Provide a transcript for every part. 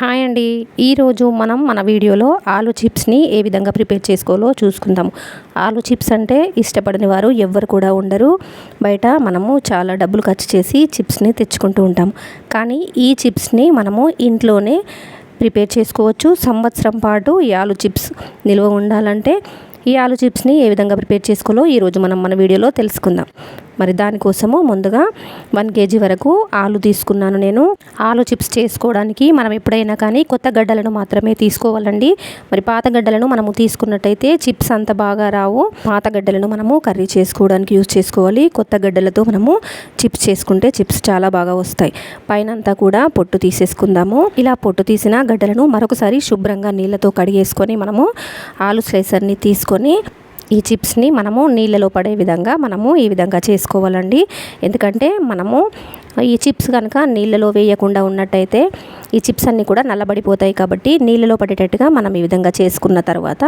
Hi అండి. ఈరోజు మనం మన వీడియోలో ఆలు చిప్స్ని ఏ విధంగా ప్రిపేర్ చేసుకోవాలో చూసుకుందాము ఆలు చిప్స్ అంటే ఇష్టపడని వారు ఎవ్వరు కూడా ఉండరు. బయట మనము చాలా డబ్బులు ఖర్చు చేసి చిప్స్ని తెచ్చుకుంటూ ఉంటాము కానీ ఈ చిప్స్ని మనము ఇంట్లోనే ప్రిపేర్ చేసుకోవచ్చు. సంవత్సరం పాటు ఈ ఆలు చిప్స్ నిల్వ ఉండాలంటే ఈ ఆలు చిప్స్ని ఏ విధంగా ప్రిపేర్ చేసుకోవాలో ఈరోజు మనం మన వీడియోలో తెలుసుకుందాం. మరి దానికోసము ముందుగా వన్ కేజీ వరకు ఆలు తీసుకున్నాను నేను. ఆలు చిప్స్ చేసుకోవడానికి మనం ఎప్పుడైనా కానీ కొత్త గడ్డలను మాత్రమే తీసుకోవాలండి. మరి పాత గడ్డలను మనము తీసుకున్నట్టయితే చిప్స్ అంత బాగా రావు. పాత గడ్డలను మనము కర్రీ చేసుకోవడానికి యూజ్ చేసుకోవాలి. కొత్త గడ్డలతో మనము చిప్స్ చేసుకుంటే చిప్స్ చాలా బాగా వస్తాయి. పైన అంతా కూడా పొట్టు తీసేసుకుందాము. ఇలా పొట్టు తీసిన గడ్డలను మరొకసారి శుభ్రంగా నీళ్ళతో కడిగేసుకొని మనము ఆలు స్లైసర్ని తీసుకొని ఈ చిప్స్ని మనము నీళ్ళలో పడే విధంగా మనము ఈ విధంగా చేసుకోవాలండి. ఎందుకంటే మనము ఈ చిప్స్ కనుక నీళ్ళలో వేయకుండా ఉన్నట్టయితే ఈ చిప్స్ అన్నీ కూడా నల్లబడిపోతాయి కాబట్టి నీళ్ళలో పడేటట్టుగా మనం ఈ విధంగా చేసుకున్న తర్వాత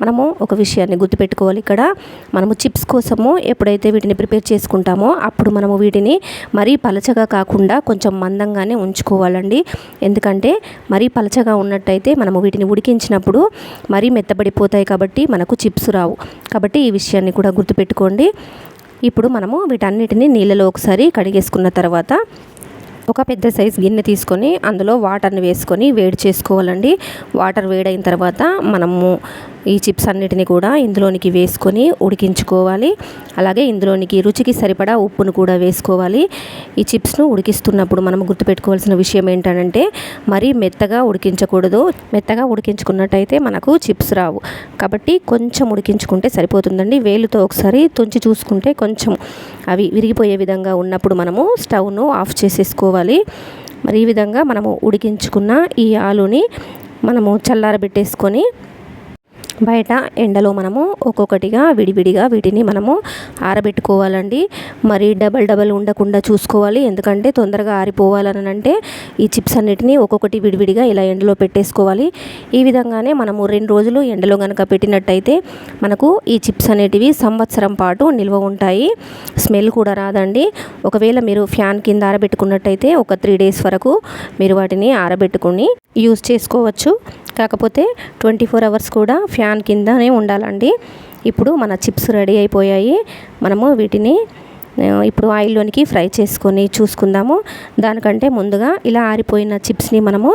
మనము ఒక విషయాన్ని గుర్తుపెట్టుకోవాలి. ఇక్కడ మనము చిప్స్ కోసము ఎప్పుడైతే వీటిని ప్రిపేర్ చేసుకుంటామో అప్పుడు మనము వీటిని మరీ పలచగా కాకుండా కొంచెం మందంగానే ఉంచుకోవాలండి. ఎందుకంటే మరీ పలచగా ఉన్నట్టయితే మనము వీటిని ఉడికించినప్పుడు మరీ మెత్తబడిపోతాయి కాబట్టి మనకు చిప్స్ రావు. కాబట్టి ఈ విషయాన్ని కూడా గుర్తుపెట్టుకోండి. ఇప్పుడు మనము వీటన్నిటిని నీళ్ళలో ఒకసారి కడిగేసుకున్న తర్వాత ఒక పెద్ద సైజ్ గిన్నె తీసుకొని అందులో వాటర్ని వేసుకొని వేడి చేసుకోవాలండి. వాటర్ వేడైన తర్వాత మనము ఈ చిప్స్ అన్నిటిని కూడా ఇందులోనికి వేసుకొని ఉడికించుకోవాలి. అలాగే ఇందులోనికి రుచికి సరిపడా ఉప్పును కూడా వేసుకోవాలి. ఈ చిప్స్ను ఉడికిస్తున్నప్పుడు మనం గుర్తుపెట్టుకోవాల్సిన విషయం ఏంటంటే మరీ మెత్తగా ఉడికించకూడదు. మెత్తగా ఉడికించుకున్నట్టయితే మనకు చిప్స్ రావు. కాబట్టి కొంచెం ఉడికించుకుంటే సరిపోతుందండి. వేలుతో ఒకసారి తుంచి చూసుకుంటే కొంచెం అవి విరిగిపోయే విధంగా ఉన్నప్పుడు మనము స్టవ్ను ఆఫ్ చేసేసుకోవాలి. మరి ఈ విధంగా మనము ఉడికించుకున్న ఈ ఆలుని మనము చల్లారబెట్టేసుకొని బయట ఎండలో మనము ఒక్కొక్కటిగా విడివిడిగా వీటిని మనము ఆరబెట్టుకోవాలండి. మరి డబల్ డబల్ ఉండకుండా చూసుకోవాలి. ఎందుకంటే తొందరగా ఆరిపోవాలని అంటే ఈ చిప్స్ అన్నిటిని ఒక్కొక్కటి విడివిడిగా ఇలా ఎండలో పెట్టేసుకోవాలి. ఈ విధంగానే మనము రెండు రోజులు ఎండలో కనుక పెట్టినట్టయితే మనకు ఈ చిప్స్ అనేటివి సంవత్సరం పాటు నిల్వ ఉంటాయి. స్మెల్ కూడా రాదండి. ఒకవేళ మీరు ఫ్యాన్ కింద ఆరబెట్టుకున్నట్టయితే ఒక త్రీ డేస్ వరకు మీరు వాటిని ఆరబెట్టుకుని యూజ్ చేసుకోవచ్చు. కాకపోతే ట్వంటీ ఫోర్ అవర్స్ కూడా ఫ్యాన్ కిందనే ఉండాలండి. ఇప్పుడు మన చిప్స్ రెడీ అయిపోయాయి. మనము వీటిని ఇప్పుడు ఆయిల్లోనికి ఫ్రై చేసుకొని చూసుకుందాము. దానికంటే ముందుగా ఇలా ఆరిపోయిన చిప్స్ని మనము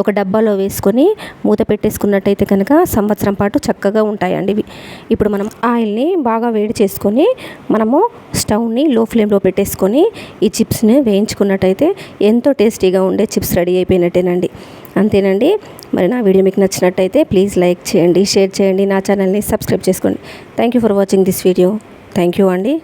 ఒక డబ్బాలో వేసుకొని మూత పెట్టేసుకున్నట్టయితే కనుక సంవత్సరం పాటు చక్కగా ఉంటాయండి ఇవి. ఇప్పుడు మనం ఆయిల్ని బాగా వేడి చేసుకొని మనము స్టవ్ని లో ఫ్లేమ్లో పెట్టేసుకొని ఈ చిప్స్ని వేయించుకున్నట్టయితే ఎంతో టేస్టీగా ఉండే చిప్స్ రెడీ అయిపోయినట్టేనండి. అంతేనండి. మరి నా వీడియో మీకు నచ్చినట్టయితే ప్లీజ్ లైక్ చేయండి షేర్ చేయండి నా ఛానల్ని సబ్స్క్రైబ్ చేసుకోండి. Thank you for watching this video thank you అండి.